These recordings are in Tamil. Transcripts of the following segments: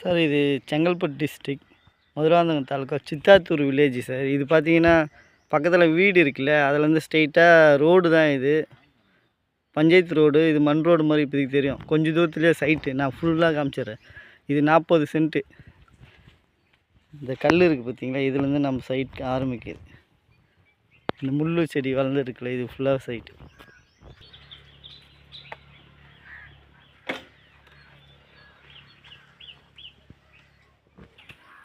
சார் இது Chengalpattu district Madurantakam taluka Sithathur village sir. இது பார்த்தீங்கன்னா பக்கத்தில் வீடு இருக்குல்ல அதுலேருந்து ஸ்ட்ரெயிட்டாக ரோடு தான் இது. பஞ்சாயத்து ரோடு இது மண் ரோடு மாதிரி இப்போதைக்கு தெரியும். கொஞ்சம் தூரத்துலேயே சைட்டு நான் ஃபுல்லாக காமிச்சிடுறேன். இது நாற்பது சென்ட்டு இந்த கல் இருக்குது பார்த்தீங்களா இதுலேருந்து நம்ம சைட் ஆரம்பிக்குது. இந்த முள்ளு செடி வளர்ந்துருக்குல்ல இது ஃபுல்லாக சைட்டு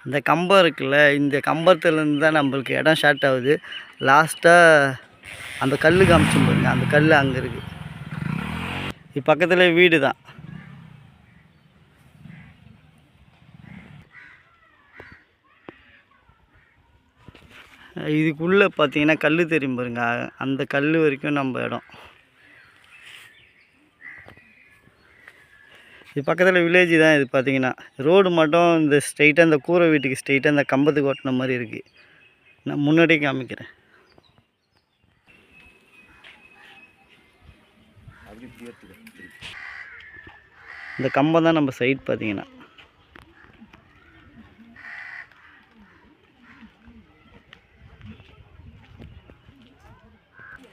இந்த கம்பம் இருக்குல்ல இந்த கம்பத்துலேருந்து தான் நம்மளுக்கு இடம் ஷார்ட் ஆகுது. லாஸ்ட்டாக அந்த கல் காமிச்சு பாருங்க அந்த கல் அங்கே இருக்குது இது பக்கத்தில் வீடு தான் இதுக்குள்ளே பார்த்தீங்கன்னா கல் தெரியும் பாருங்க அந்த கல் வரைக்கும் நம்ம இடம். இது பக்கத்தில் வில்லேஜ் தான் இது பார்த்தீங்கன்னா ரோடு மட்டும் இந்த ஸ்ட்ரைட்டாக இந்த கூரை வீட்டுக்கு ஸ்ட்ரைட்டாக இந்த கம்பத்துக்கு ஓட்டின மாதிரி இருக்குது நான் முன்னாடியே காமிக்கிறேன். இந்த கம்பம் தான் நம்ம சைட் பார்த்தீங்கன்னா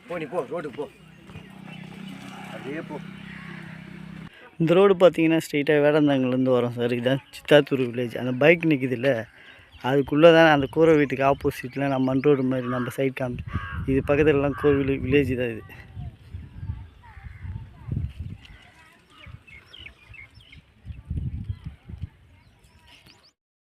போ நீ போ ரோட்டுக்கு போ. அப்படியே போ. இந்த ரோடு பார்த்தீங்கன்னா ஸ்ட்ரெயிட்டாக வேடந்தாங்கலேருந்து வரோம் சார். இதுதான் சித்தாத்தூர் வில்லேஜ் அந்த பைக் நிற்கிதுல்ல அதுக்குள்ளே தான் அந்த கூரை வீட்டுக்கு ஆப்போசிட்டில் நம்ம மண் ரோடு மாதிரி நம்ம சைட் காமி இது பக்கத்துலலாம் கோவில் வில்லேஜ் தான் இது.